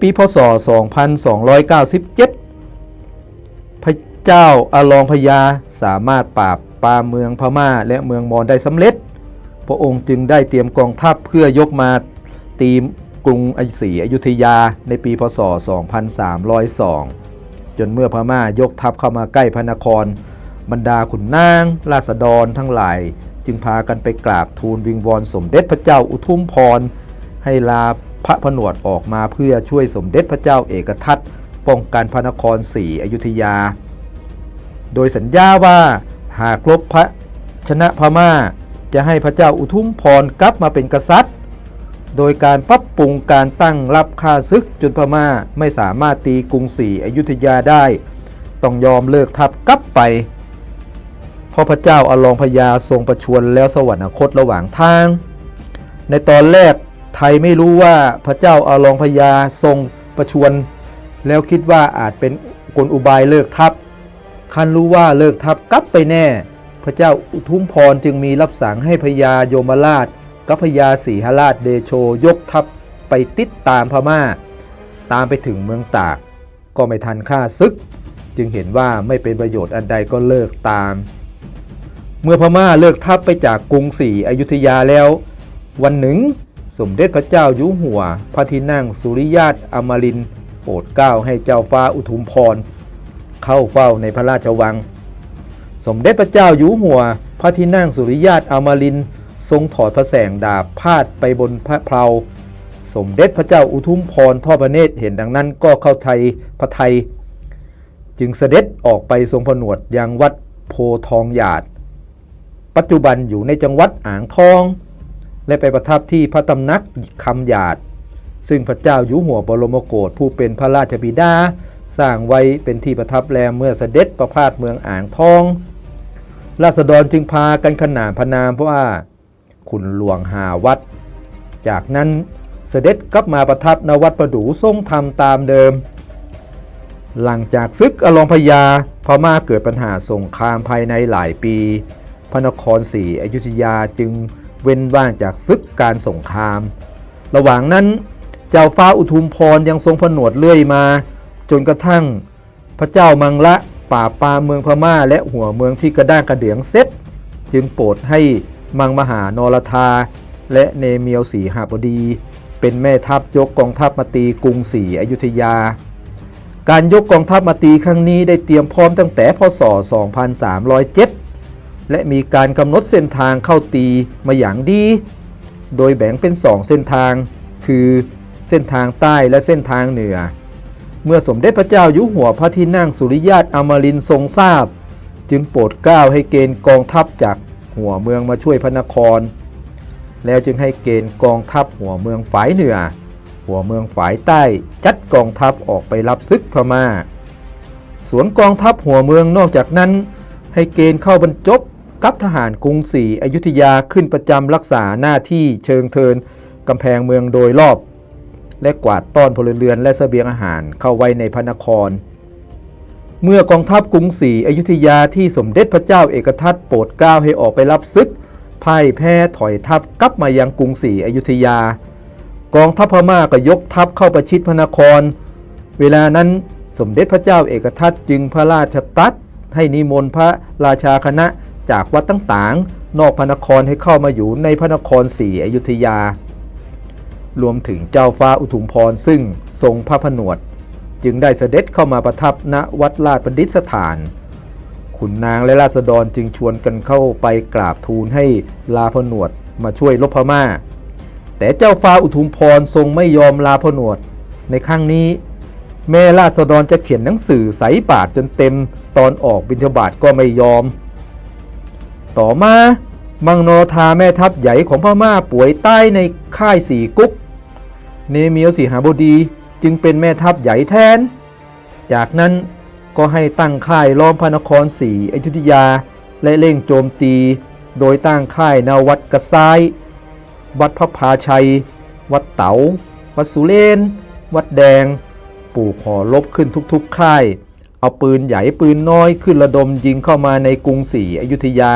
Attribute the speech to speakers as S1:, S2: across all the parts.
S1: ปีพศ 2297 พระเจ้าอาลองพญาสามารถปราบปรามเมืองพม่าและเมืองมอญได้สำเร็จ พระองค์จึงได้เตรียมกองทัพเพื่อยกมาตีมกรุงอยุธยอยุธยาในปีพศ 2302 จนเมื่อพม่ายกทัพเข้ามาใกล้พระนคร บรรดาขุนนาง ราษฎรทั้งหลาย จึงพากันไปกราบทูลวิงวอนสมเด็จพระเจ้าอุทุมพร ให้ลา พระผนวดออกมาเพื่อช่วยสมเด็จพระเจ้าเอกทัตป้องกันพระนครศรีอยุธยา โดยสัญญาว่าหากลบพระชนะพม่าจะให้พระเจ้าอุทุมพรกลับมาเป็นกษัตริย์ โดยการปรับปรุงการตั้งรับค่าศึกจนพม่าไม่สามารถตีกรุงศรีอยุธยาได้ ต้องยอมเลิกทัพกลับไปพราะพระเจ้าอลองพญาทรงประชวรแล้วสวรรคตระหว่างทาง ในตอนแรก ไทยไม่รู้ว่าพระเจ้าอาลองพญาทรงประชวรแล้วคิดว่าอาจเป็นกลอุบายเลิกทัพคันรู้ว่าเลิกทัพกลับไปแน่ พระเจ้าอุทุมพรจึงมีรับสั่งให้พญาโยมราชกับพญาศรีหราชเดโชยกทัพไปติดตามพม่า ตามไปถึงเมืองตาก ก็ไม่ทันค่าศึก จึงเห็นว่าไม่เป็นประโยชน์อันใดก็เลิกตาม เมื่อพม่าเลิกทัพไปจากกรุงศรีอยุธยาแล้ว วันหนึ่ง สมเด็จพระเจ้าอยู่หัว พระที่นั่งสุริยาตอมรินโปรดเกล้าให้เจ้าฟ้าอุทุมพร เข้าเฝ้าในพระราชวัง สมเด็จพระเจ้าอยู่หัว พระที่นั่งสุริยาตอมรินทร์ทรงถอดพระแสงดาบพาดไปบนพระเพลาสมเด็จพระเจ้าอุทุมพรทอดพระเนตรเห็นดังนั้นก็เข้าไทยพระไทย จึงเสด็จออกไปทรงผนวดยังวัดโพทองหยาด ปัจจุบันอยู่ในจังหวัดอ่างทอง และไปประทับที่พระตำหนักคำหยาด ซึ่งพระเจ้าอยู่หัวบรมโกศผู้เป็นพระราชบิดา สร้างไว้เป็นที่ประทับแรมเมื่อเสด็จประพาสเมืองอ่างทอง ราษฎรจึงพากันขนานพระนามเพราะว่าขุนหลวงหาวัด จากนั้นเสด็จกลับมาประทับณวัดประดู่ทรงธรรมตามเดิม หลังจากซึกอลองพญาพม่าเกิดปัญหาสงครามภายในหลายปี พระนครศรีอยุธยาจึง เว้นว่างจากซึกการสงคราม ระหว่างนั้นเจ้าฟ้าอุทุมพรยังทรงผนวดเรื่อยมา จนกระทั่งพระเจ้ามังละป่าปามเมืองพม่า และหัวเมืองที่กระด้างกระเดียงเซตจึงโปรดให้มังมหานรธา และเนเมียวสีหบดี เป็นแม่ทัพยกกองทัพมาตีกรุงศรีอยุธยา การยกกองทัพมาตีครั้งนี้ได้เตรียมพร้อมตั้งแต่พศ 2307 และมีการกำหนดเส้นทางเข้าตีมาอย่างดี โดยแบ่งเป็น 2 เส้นทาง คือเส้นทางใต้และเส้นทางเหนือ เมื่อสมเด็จพระเจ้าอยู่หัวพระที่นั่งสุริยาตอมรินทรงทราบ จึงโปรดเกล้าให้เกณฑ์กองทัพจากหัวเมืองมาช่วยพระนคร แล้วจึงให้เกณฑ์กองทัพหัวเมืองฝ่ายเหนือ หัวเมืองฝ่ายใต้จัดกองทัพออกไปรับศึกพม่าส่วนกองทัพหัวเมืองนอกจากนั้นให้เกณฑ์เข้าบรรจบ กับทหารกรุงศรีอยุธยาขึ้นประจำรักษาหน้าที่เชิงเทินกำแพงเมืองโดยรอบ และกวาดต้อนพลเรือนและเสบียงอาหารเข้าไว้ในพระนคร เมื่อกองทัพกรุงศรีอยุธยาที่สมเด็จพระเจ้าเอกทัตโปรดเกล้าให้ออกไปรับศึกพ่ายแพ้ถอยทัพกลับมายังกรุงศรีอยุธยา กองทัพพม่าก็ยกทัพเข้าประชิดพระนคร เวลานั้นสมเด็จพระเจ้าเอกทัตจึงพระราชตัดให้นิมนต์พระราชาคณะ จากวัดต่างๆ นอกพระนครให้เข้ามาอยู่ในพระนครศรีอยุธยา รวมถึงเจ้าฟ้าอุทุมพรซึ่งทรงพระผนวด จึงได้เสด็จเข้ามาประทับณวัดลาดประดิษฐาน ขุนนางและราษฎรจึงชวนกันเข้าไปกราบทูลให้ลาผนวดมาช่วยลบพม่า แต่เจ้าฟ้าอุทุมพรทรงไม่ยอมลาผนวดในครั้งนี้แม่ราษฎรจะเขียนหนังสือใสบาทจนเต็มตอนออกบิณฑบาตก็ไม่ยอม ต่อมามังโนธาแม่ทัพใหญ่ของพม่าป่วยใต้ในค่ายสีกุ๊กเนมียวสีหาบดีจึงเป็นแม่ทัพใหญ่แทน จากนั้นก็ให้ตั้งค่ายล้อมพระนครศรีอยุธยา และเร่งโจมตี โดยตั้งค่ายนาวัดกระซ้าย วัดพระพาชัย วัดเตา๋า วัดสุเลน วัดแดงปลูกหอลบขึ้นทุกๆค่าย เอาปืนใหญ่ปืนน้อยขึ้นระดมยิงเข้ามาในกรุงศรีอยุธยา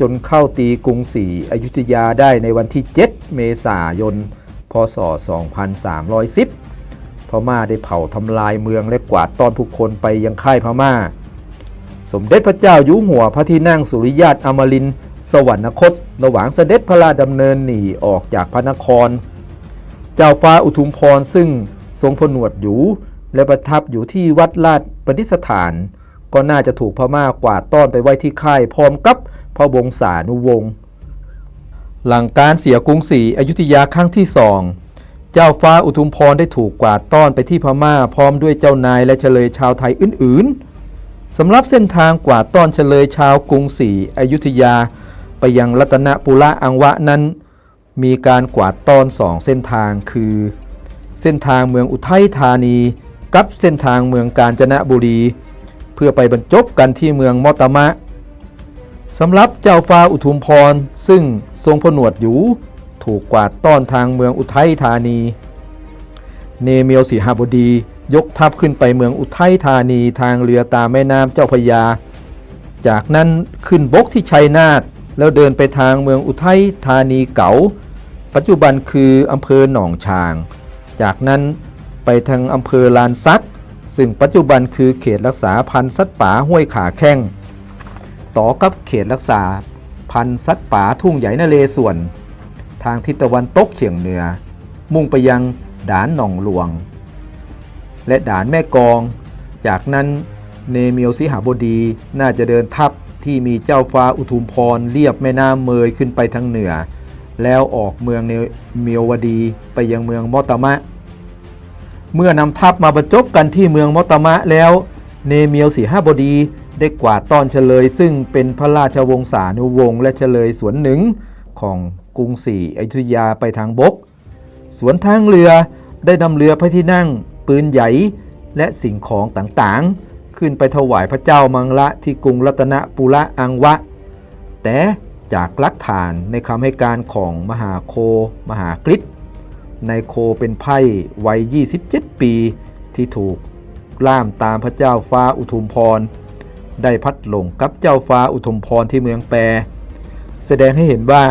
S1: จนเข้าตีกรุงศรีอยุธยาได้ในวันที่ 7 เมษายน พศ 2310 พม่าได้เผาทำลายเมืองและกวาดต้อนผู้คนไปยังค่ายพม่า สมเด็จพระเจ้าอยู่หัวพระที่นั่งสุริยาตอมรินสวรรคตระหว่างเสด็จพระราชดำเนินหนีออกจากพระนคร เจ้าฟ้าอุทุมพรซึ่งทรงผนวดอยู่ และประทับอยู่ที่วัดลาดประดิษฐาน ก็น่าจะถูกพม่ากวาดต้อนไปไว้ที่ค่ายพร้อมกับพระวงศานุวงศ์หลังการเสียกรุงศรีอยุธยาครั้งที่สองเจ้าฟ้าอุทุมพรได้ถูกกวาดต้อนไปที่พม่าพร้อมด้วยเจ้านายและเฉลยชาวไทยอื่นๆสำหรับเส้นทางกวาดต้อนเฉลยชาวกรุงศรีอยุธยา ไปยังรัตนปุระอังวะนั้น มีการกวาดต้อนสองเส้นทางคือ เส้นทางเมืองอุทัยธานี กับเส้นทางเมืองกาญจนบุรี เพื่อไปบรรจบกันที่เมืองมอตมะสำหรับเจ้าฟ้าอุทุมพร ซึ่งทรงผนวดอยู่ ถูกกวาดต้อนทางเมืองอุทัยธานี เนเมียวสีหบดียกทัพขึ้นไปเมืองอุทัยธานีทางเรือตามแม่น้ำเจ้าพยา จากนั้นขึ้นบกที่ชัยนาทแล้วเดินไปทางเมืองอุทัยธานีเก๋า ปัจจุบันคืออำเภอหนองฉาง จากนั้น ไปทางอำเภอลานซัก ซึ่งปัจจุบันคือเขตรักษาพันธุ์สัตว์ป่าห้วยขาแข้ง ต่อกับเขตรักษาพันธุ์สัตว์ป่าทุ่งใหญ่นเรศวรทางทิศตะวันตกเฉียงเหนือ มุ่งไปยังด่านหนองหลวง และด่านแม่กอง จากนั้นเนเมียวสิหาบดีน่าจะเดินทัพที่มีเจ้าฟ้าอุทุมพรเรียบแม่น้ำเมยขึ้นไปทางเหนือ แล้วออกเมืองเนเมียววดีไปยังเมืองมอตมะ เมื่อนำทัพมาบรรจบกันที่เมืองมอตมะแล้ว เนเมียวสีหบดีได้กวาดต้อนเฉลย ซึ่งเป็นพระราชวงศานุวงศ์และเฉลยสวนหนึ่งของกรุงศรีอยุธยาไปทางบก สวนทางเรือได้นำเรือพระที่นั่ง ปืนใหญ่และสิ่งของต่างๆ ขึ้นไปถวายพระเจ้ามังละที่กรุงรัตนปุระอังวะ แต่จากหลักฐานในคำให้การของมหาโค มหากฤ ษในโคเป็นไพ่วัย 27 ปี ที่ถูกล่ามตามพระเจ้าฟ้าอุทุมพร ได้พัดหลงกับเจ้าฟ้าอุทุมพรที่เมืองแปร แสดงให้เห็นว่า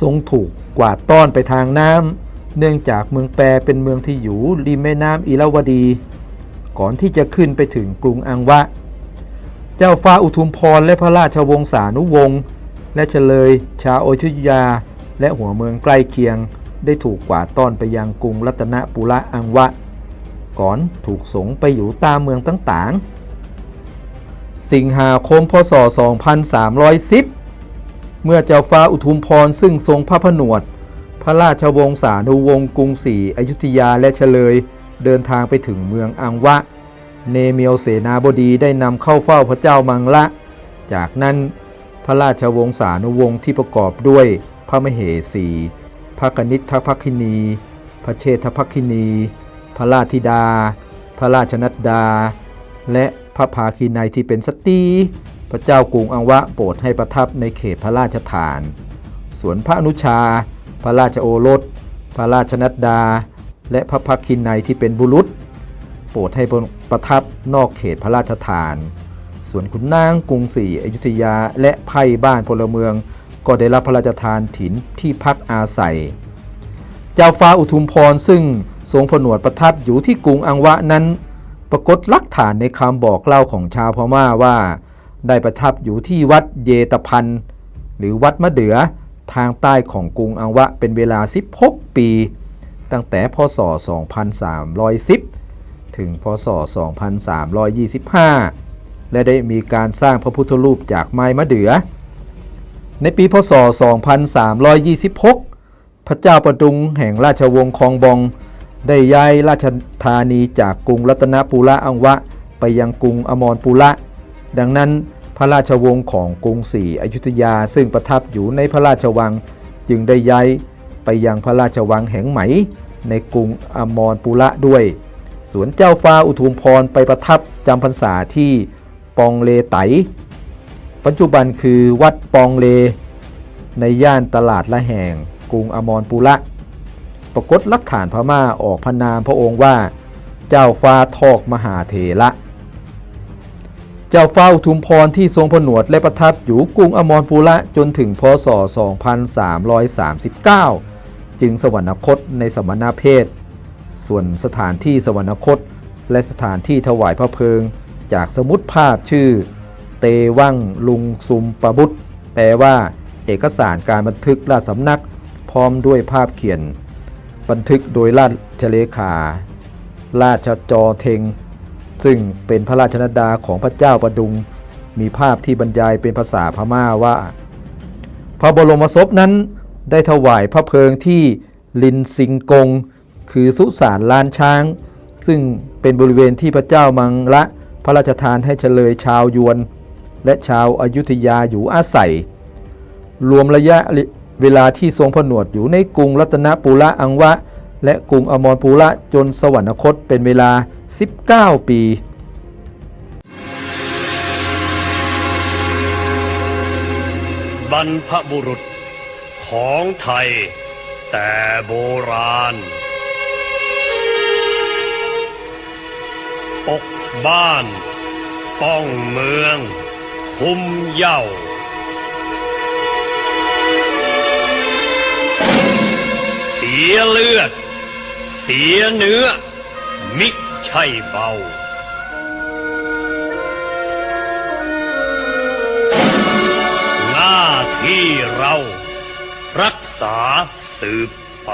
S1: ทรงถูกกวาดต้อนไปทางน้ำเนื่องจากเมืองแปรเป็นเมืองที่อยู่ริมแม่น้ำอิราวดี ก่อนที่จะขึ้นไปถึงกรุงอังวะ เจ้าฟ้าอุทุมพรและพระราชวงศานุวงศ์และเฉลย ชาวอยุธยาและหัวเมืองใกล้เคียง ได้ถูกกวาดต้อนไปยังกรุงรัตนปุระอังวะ ก่อนถูกสงไปอยู่ตามเมืองต่างๆ สิงหาคมพศ 2310 เมื่อเจ้าฟ้าอุทุมพรซึ่งทรงพระผนวด พระราชวงศานุวงศ์กรุงศรีอยุธยาและเฉลย เดินทางไปถึงเมืองอังวะ เนเมียวเสนาบดีได้นำเข้าเฝ้าพระเจ้ามังละ จากนั้นพระราชวงศานุวงศ์ที่ประกอบด้วยพระมเหสี พระกนิษฐภักคินี พระเชษฐภักคินี พระราชธิดา พระราชนัดดา และพระภาคีนัยที่เป็นสตรีพระเจ้ากรุงอังวะโปรดให้ประทับในเขตพระราชฐานส่วนพระอนุชา พระราชโอรส พระราชนัดดา และพระพักคินัยที่เป็นบุรุษ โปรดให้ประทับนอกเขตพระราชฐานส่วนขุนนางกรุงศรีอยุธยาและไพ่บ้านพลเมือง ก็ได้รับพระราชทานถิ่นที่พักอาศัย เจ้าฟ้าอุทุมพรซึ่งทรงผนวดประทับอยู่ที่กรุงอังวะนั้น ปรากฏหลักฐานในคำบอกเล่าของชาวพม่าว่า ได้ประทับอยู่ที่วัดเยตพันหรือวัดมะเดือทางใต้ของกรุงอังวะเป็นเวลา 16 ปี ตั้งแต่พศ 2310 ถึงพศ 2325 และได้มีการสร้างพระพุทธรูปจากไม้มะเดื่อ ในปีพศ 2326 พระเจ้าประดุงแห่งราชวงศ์คองบอง ได้ย้ายราชธานีจากกรุงรัตนปุระอังวะ ไปยังกรุงอมรปุระ ดังนั้นพระราชวงศ์ของกรุงศรีอยุธยาซึ่งประทับอยู่ในพระราชวัง จึงได้ย้ายไปยังพระราชวังแห่งไหม ในกรุงอมรปุระด้วย สวนเจ้าฟ้าอุทุมพรไปประทับจำพรรษาที่ปองเลไต ปัจจุบันคือวัดปองเล ในย่านตลาดละแห่งกรุงอมรปุระปรากฏหลักฐานพม่าออกพนามพระองค์ว่า เจ้าฟ้าทอกมหาเถระ เจ้าฟ้าทุมพรที่ทรงผนวดและประทับอยู่กรุงอมรปุระจนถึงพศ 2339 จึงสวรรคตในสมณเพศ ส่วนสถานที่สวรรคตและสถานที่ถวายพระเพลิง จากสมุดภาพชื่อ เตวังลุงซุมปะบุตรแปลว่า เอกสารการบันทึกราชสำนัก พร้อมด้วยภาพเขียน บันทึกโดยราชเลขา ราชจอเทง ซึ่งเป็นพระราชนดาของพระเจ้าประดุง มีภาพที่บรรยายเป็นภาษาพม่าว่า พระบรมศพนั้นได้ถวายพระเพลิงที่ลินซิงกง คือสุสานลานช้าง ซึ่งเป็นบริเวณที่พระเจ้ามังละพระราชทานให้เฉลยชาวยวน และชาวอายุทยาอยู่อาศัย รวมระยะเวลาที่ทรงผนวดอยู่ในกรุงรัตนปูระอังวะ และกรุงอมรปูระจนสวรรคตเป็นเวลา 19 ปี
S2: บรรพบุรุษของไทย แต่โบราณ ปกบ้าน ป้องเมือง คุมเย้าเสียเลือด เสียเนื้อ มิใช่เบา หน้าที่เรา รักษาสืบไป